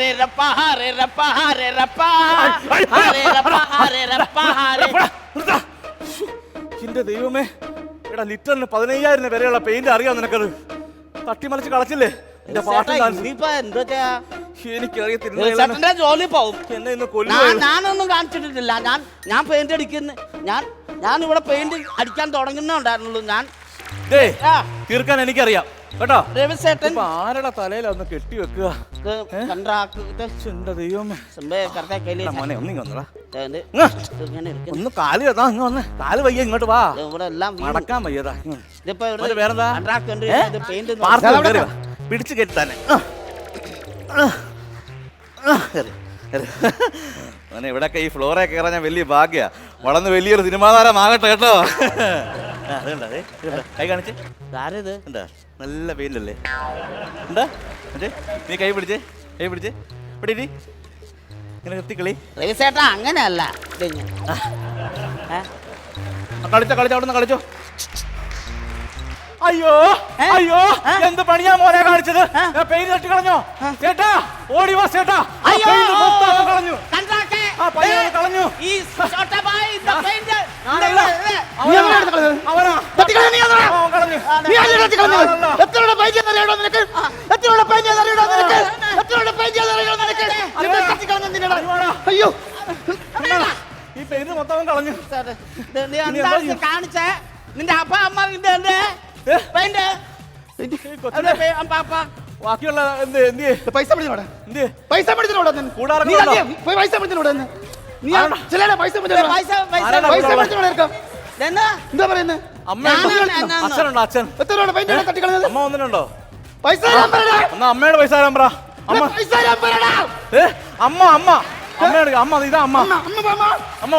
ഹരേ രപ്പ ഹരേ രപ്പ ഹരേ രപ്പ ഹരേ രപ്പ ഹരേ രപ്പ ഹരേ എന്റെ ദൈവമേ എടാ ലിറ്ററിന് പതിനയ്യായിരം വരെയുള്ള പെയിന്റ് അറിയാം നിനക്കത്? തട്ടിമലച്ച് കളച്ചില്ലേ? എന്റെ പാട്ട് എനിക്കറിയത്തില്ല ജോലി പോവും. എന്നെ ഇന്ന് ഞാൻ കൊല്ലുക ഞാനൊന്നും കാണിച്ചിട്ടില്ല. ഞാൻ ഞാൻ പെയിന്റ് അടിക്കുന്നു. ഞാൻ ഞാൻ ഇവിടെ പെയിന്റ് അടിക്കാൻ തുടങ്ങുന്നുണ്ടായിരുന്നുള്ളൂ ഞാൻ തീർക്കാൻ എനിക്കറിയാം. കേട്ടോ? രവിസേട്ടൻ. ഇപ്പൊ ആരുടെ തലയിലൊന്ന് കെട്ടി വെക്കുക? ഇത് എന്റെ സംഭവം മോനെ ഒന്നിങ്ങ്. ഒന്ന് കാൽ കേട്ടാ ഇങ്ങ് വന്ന്. കാൽ വയ്യ ഇങ്ങോട്ട് വാ. ഇവിടെ എല്ലാം. മടക്കാൻ വയ്യതാ. ഇതിപ്പോ ഇവിടെ വേറെന്താ? ഒന്ന് വാ. പിടിച്ച് മോനെ ഇവിടെയൊക്കെ ഈ ഫ്ലോറൊക്കെ കയറാൻ ഞാൻ വലിയ ഭാഗ്യ. വളർന്ന് വലിയൊരു സിനിമാതാരമാകട്ടെ കേട്ടോ. ദേ, ഇതുകൊണ്ടാ. കൈ കാണിച്ച്. ഇതാരിത്? എന്താ നല്ല വെയിലല്ലേ? എന്താ മറ്റേ നീ കൈ പിടിച്ചേ കൈ പിടിച്ചേ. പിടി ഇങ്ങനെ കത്തിക്കളി റീസേട്ടാ അങ്ങനെയല്ല? കളിച്ചോ കളിച്ചോ അവിടെ നിന്ന് കളിച്ചോ. അയ്യോ അയ്യോ എന്ത് പണിയാ മോനെ കാണിച്ചത്? പെയിന്റ് തട്ടി കളഞ്ഞോ? ചേട്ടാ ഓടി വാ ചേട്ടാ. അയ്യോ! paint മൊത്തം അങ്ങ് കളഞ്ഞു contract. ആ പയ്യൻ ദേ, അങ്ങ് കളഞ്ഞു ഈ ചോട്ടബായ് ഇത് paint. ഞാനല്ല. ഇത്, ഇത്. നീ എങ്ങനെ എടുത്ത് കളഞ്ഞത്? അവനാ തട്ടിക്കളഞ്ഞ നീ അതാ. ആ, അവൻ കളഞ്ഞു നീ അല്ലേ എടുത്ത് കളഞ്ഞത്? ഞാനല്ല. എത്ര രൂപ പൈസ അറിയണോ നിനക്ക്? എത്ര രൂപ പൈസ അറിയണോ നിനക്ക്? എത്ര രൂപ പൈസ അറിയണോ നിനക്ക്? അയ്യോ. ഈ പെയിന്റ് മൊത്തം കളഞ്ഞു. കാണിച്ചേ? നിന്റെ അപ്പ അമ്മ നിന്റെ? പെയിന്റ് ബാക്കിയുള്ള എന്ത് എന്ത്? പൈസ പിടിച്ചോടെ എന്ത്? പൈസ പിടിച്ചോടെ? പോയി പൈസ പിടിച്ചോടെ നീ ചില പൈസ പിടിച്ചോടെ പൈസ പൈസ പൈസ പിടിച്ചോടെ എന്താ പറയുന്നത്. അച്ഛനുണ്ടോ അച്ഛൻ പൈസ തട്ടിക്കളഞ്ഞത് അമ്മ പൈസ. എന്നാ അമ്മയുടെ പൈസ തരാൻ പറ അമ്മ പൈസ. അമ്മ അമ്മ അമ്മയുടെ അമ്മ ഇതാ അമ്മ അമ്മ,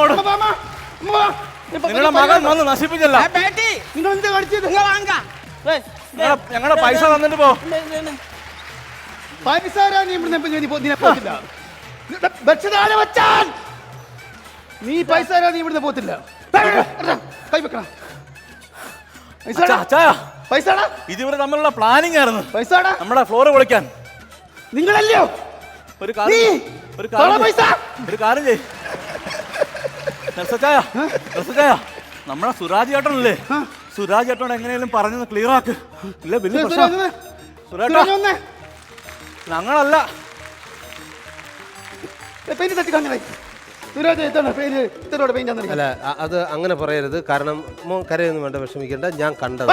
നിങ്ങളുടെ മകൻ വന്ന് നശിപ്പിച്ചല്ല ഞങ്ങളുടെ പൈസ തന്നിട്ട് പോ. പൈസ നീ പൈസ നീ ഇവിടുന്ന് പോത്തില്ല കൈ വെക്കണം പൈസ പൈസ ഇതിവരെ തമ്മിലുള്ള പ്ലാനിങ് ആയിരുന്നു. പൈസ നമ്മുടെ ഫ്ലോറ് പൊളിക്കാൻ. നിങ്ങളല്ലയോ? ഒരു കാര്യം ഒരു കാര്യം ഒരു കാര്യം ചെയ് നെൽസച്ചായ നെൽസച്ചായ നമ്മളെ സുരാജ് ചേട്ടനല്ലേ? സുരാജ് ചേട്ടനോട് എങ്ങനെയാലും പറഞ്ഞു ക്ലിയർ ആക്ക്. ഇല്ല വലിയ പ്രശ്നം. സുരാജ്. ഞങ്ങളല്ല. ഏ, അല്ല അത് അങ്ങനെ പറയരുത്. കാരണം മോൻ കരയൊന്നും വേണ്ട വിഷമിക്കേണ്ട. ഞാൻ കണ്ടത്.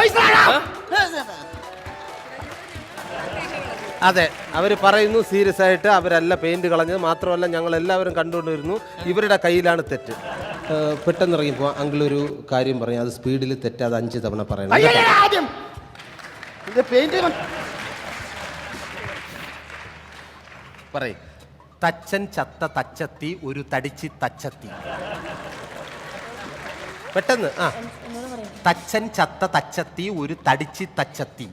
അതെ അവർ പറയുന്നു സീരിയസ് ആയിട്ട് അവരല്ല പെയിന്റ് കളഞ്ഞത്. മാത്രമല്ല ഞങ്ങൾ എല്ലാവരും കണ്ടുകൊണ്ടിരുന്നു ഇവരുടെ കയ്യിലാണ് തെറ്റ്. പെട്ടെന്ന് ഇറങ്ങിപ്പോ അങ്കിൾ ഒരു കാര്യം പറഞ്ഞു അത് സ്പീഡിൽ തെറ്റാതെ അഞ്ച് തവണ പറയണം. പറയും. തച്ചൻ ചത്ത തച്ചത്തി ഒരു തടിച്ചി തച്ചത്തി. പെട്ടെന്ന് ആ. തച്ചൻ ചത്ത തച്ചത്തി ഒരു തടിച്ചി തച്ചത്തി.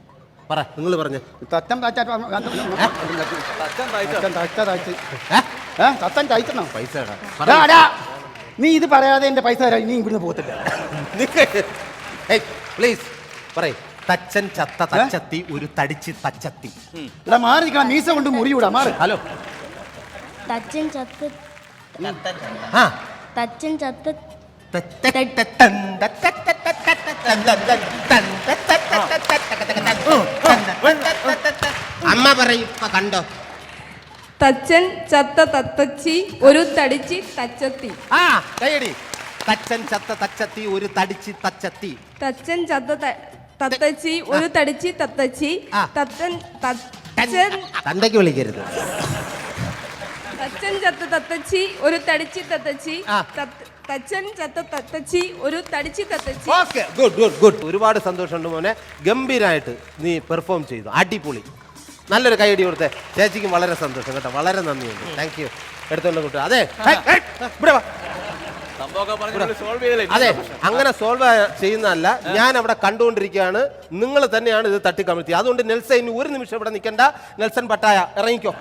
പറ. നിങ്ങൾ പറഞ്ഞു. തത്തം താച്ചാ അച്ഛൻ തയ്ച്ച? തത്തം താച്ചാ താച്ച്. ഏ, പൈസ. നീ ഇത് പറയാതെ എന്റെ പൈസ തരാം നീ ഇവിടുന്ന് പോകത്തില്ല. പ്ലീസ് പറയ്. തച്ചൻ ചത്ത തച്ചത്തി ഒരു തടിച്ച് തച്ചത്തി. ഇവിടെ മാറി മീസ കൊണ്ട് മുറിയൂടാ. മാറി. ഹലോ. തച്ചൻ ചത്ത് ആ തച്ചൻ ചത്ത് അമ്മ പറയും ഇപ്പൊ കണ്ടോ തച്ചൻ ചത്ത തത്തച്ചി ഒരു തടിച്ചി തച്ചത്തി ആ കൈയടി തച്ചൻ ചത്ത തച്ചത്തി ഒരു തടിച്ചി തച്ചത്തി തച്ചൻ ചത്ത ത- തത്തച്ചി ഒരു തടിച്ചി തത്തച്ചി ആ. തത്തൻ തച്ചൻ തന്തയ്ക്ക് വിളിക്കരുത് തച്ചൻ ചത്ത തത്തച്ചി ഒരു തടിച്ചി തത്തച്ചി. തത്ത- തച്ചൻ ചത്ത തത്തച്ചി ഒരു തടിച്ചി തത്തച്ചി. ഓക്കെ ഗുഡ് ഗുഡ് ഗുഡ് ഒരുപാട് സന്തോഷമുണ്ട് മോനെ. ഗംഭീരമായിട്ട് നീ പെർഫോം ചെയ്തു. അടിപൊളി. നല്ലൊരു കൈയടി കൊടുത്തേ. ചേച്ചിക്കും വളരെ സന്തോഷം കേട്ടോ. വളരെ നന്ദിയുണ്ട്. താങ്ക് യു എടുത്തോണ്ട് കൂട്ടുക അതെ. ഹേയ്, ഹേയ്, ഇവിടെ വാ. സംഭവമൊക്കെ പറഞ്ഞ് സോൾവ് ചെയ്തില്ലേ അതെ അങ്ങനെ സോൾവ് ചെയ്യുന്നതല്ല. ഞാൻ അവിടെ കണ്ടുകൊണ്ടിരിക്കുകയാണ്. നിങ്ങൾ തന്നെയാണ് ഇത് തട്ടിക്കമഴ്ത്തി അതുകൊണ്ട് നെൽസൺ ഇനി ഒരു നിമിഷം ഇവിടെ നിൽക്കണ്ട. നെൽസൺ പട്ടായ ഇറങ്ങിക്കോ.